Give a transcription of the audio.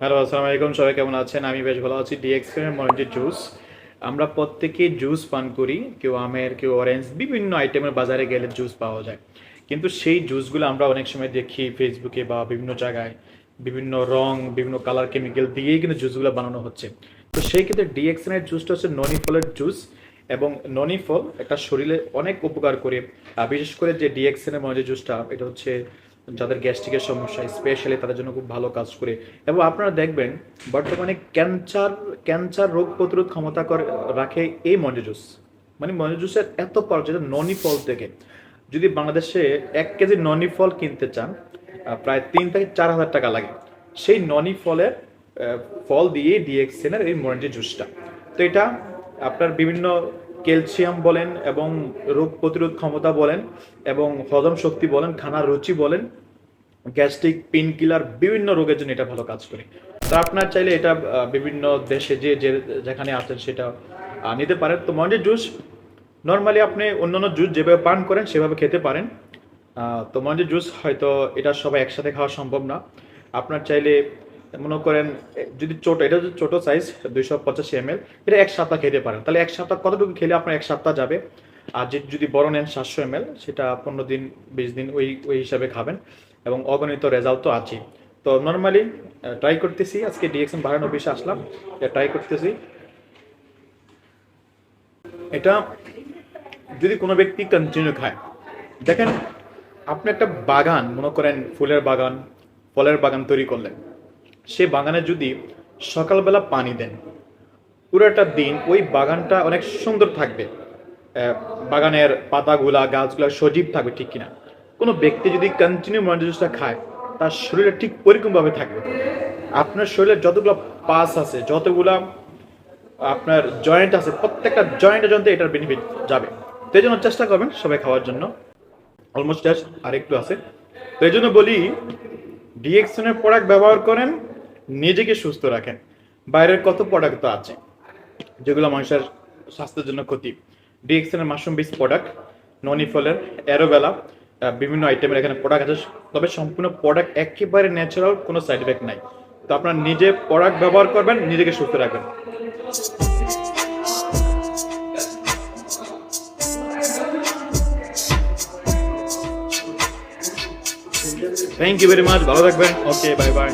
Hello আসসালামু আলাইকুম সবাই কেমন আছেন? আমি বেশ ভালো আছি ডিএক্সের মরেঞ্জের জুস। আমরা প্রত্যেকে জুস পান করি, কেউ আমের, কেউ অরেঞ্জ, বিভিন্ন আইটেমের বাজারে গেলে জুস পাওয়া যায়। কিন্তু সেই জুসগুলো আমরা অনেক সময় দেখি ফেসবুকে বা বিভিন্ন জায়গায়, বিভিন্ন রং, বিভিন্ন কালার কেমিক্যাল দিয়েই কিন্তু জুসগুলো বানানো হচ্ছে। তো সেই ক্ষেত্রে ডিএক্সেনের জুসটা হচ্ছে ননি ফলের জুস এবং ননি ফল একটা শরীরে অনেক উপকার করে। বিশেষ করে যে ডিএক্সেনের যে জুসটা, এটা হচ্ছে যাদের গ্যাস্ট্রিকের সমস্যা স্পেশালি তাদের জন্য খুব ভালো কাজ করে। এবং আপনারা দেখবেন, বর্তমানে ক্যান্সার ক্যান্সার রোগ প্রতিরোধ ক্ষমতা রাখে এই মঞ্জু জুস মানে মঞ্জু জুসের এত পাওয়ার যেটা ননি ফল থেকে। যদি বাংলাদেশে এক কেজি ননি ফল কিনতে চান প্রায় তিন থেকে চার হাজার টাকা লাগে। সেই ননি ফলের ফল দিয়ে ডিএক্সেনের এই মরেঞ্জি জুসটা তো এটা আপনার বিভিন্ন ক্যালসিয়াম বলেন এবং রোগ প্রতিরোধ ক্ষমতা বলেন এবং হজম শক্তি বলেন খানার রুচি বলেন, গ্যাস্ট্রিক পেন কিলার বিভিন্ন রোগের জন্য এটা ভালো কাজ করে। তো আপনার চাইলে এটা বিভিন্ন দেশে যে যে যেখানে আছেন সেটা নিতে পারেন। তো মঞ্জের জুস, নর্মালি আপনি অন্যান্য জুস যেভাবে পান করেন সেভাবে খেতে পারেন। তো মঞ্জের জুস হয়তো এটা সবাই একসাথে খাওয়া সম্ভব না। আপনার চাইলে মনে করেন যদি ছোট, এটা যদি ছোট সাইজ দুইশো পঁচাশি এম এল এটা এক সপ্তাহ খেতে পারেন। তাহলে এক সপ্তাহ কতটুকু খেলে আপনার এক সপ্তাহ যাবে? আর যদি বড় নেন সাতশো এম সেটা পনেরো দিন, বিশ দিন ওই ওই হিসাবে খাবেন। এবং অগণিত রেজাল্ট তো আছেই। তো নর্মালি ট্রাই করতেছি। আজকে ডিএক্সএন বাড়ানো বেশি আসলাম। ট্রাই করতেছি। এটা যদি কোনো ব্যক্তি কন্টিনিউ খায়, দেখেন, আপনি একটা বাগান, মনে করেন ফুলের বাগান, ফলের বাগান তৈরি করলেন। সেই বাগানে যদি সকালবেলা পানি দেন, পুরোটা দিন ওই বাগানটা অনেক সুন্দর থাকবে। বাগানের পাতাগুলা, গাছগুলা সজীব থাকবে ঠিক কিনা। কোনো ব্যক্তি যদি কন্টিনিউ মরেঞ্জ জুসটা খায়, তার শরীরে ঠিক পরিকমভাবে থাকবে। আপনার শরীরে যতগুলো পাস আছে, যতগুলা আপনার জয়েন্ট আছে, প্রত্যেকটা জয়েন্টে জয়েন্টে এটার বেনিফিট যাবে। তো এই জন্য চেষ্টা করবেন সবাই খাওয়ার জন্য। অলমোস্ট আর একটু আছে। তো এই জন্য বলি ডিএক্সনের প্রোডাক্ট ব্যবহার করেন নিজেকে সুস্থ রাখেন। বাইরের কত প্রোডাক্ট তো আছে, যেগুলো মানুষের স্বাস্থ্যের জন্য ক্ষতি। ডিএক্সনের মাশরুম বেস প্রোডাক্ট ননি ফলের অ্যারোবেলা বিভিন্ন আইটেমের এখানে প্রোডাক্ট আছে, তবে সম্পূর্ণ প্রোডাক্ট একেবারে ন্যাচারাল কোনো সাইড এফেক্ট নাই। তো আপনার নিজে প্রোডাক্ট ব্যবহার করবেন, নিজেকে সুস্থ রাখবেন। থ্যাংক ইউ ভেরি মাচ ভালো থাকবেন। Okay bye bye